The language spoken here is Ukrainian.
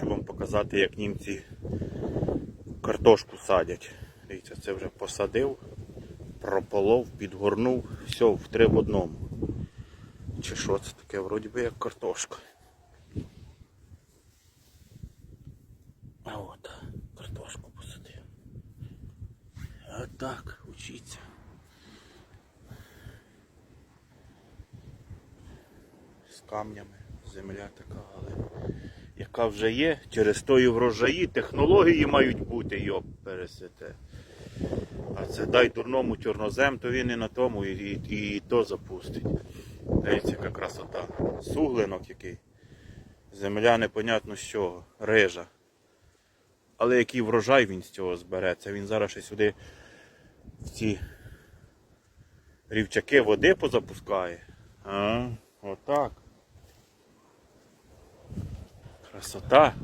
хочу вам показати, як німці картошку садять. Дивіться, це вже посадив, прополов, підгорнув, все в три в одному. Чи що це таке? Вроді би як картошка. А от, картошку посадив. А так, учіться. З камнями. Земля така, але яка вже є, через тої врожаї, технології мають бути, йоп, пересете. А це дай дурному чорнозем, то він і на тому, і, і, і то запустить. Дивіться, яка красота. Суглинок який. Земля непонятно з чого, рижа. Але який врожай він з цього збереться. Він зараз ще сюди в ці рівчаки води позапускає. А, assaltar,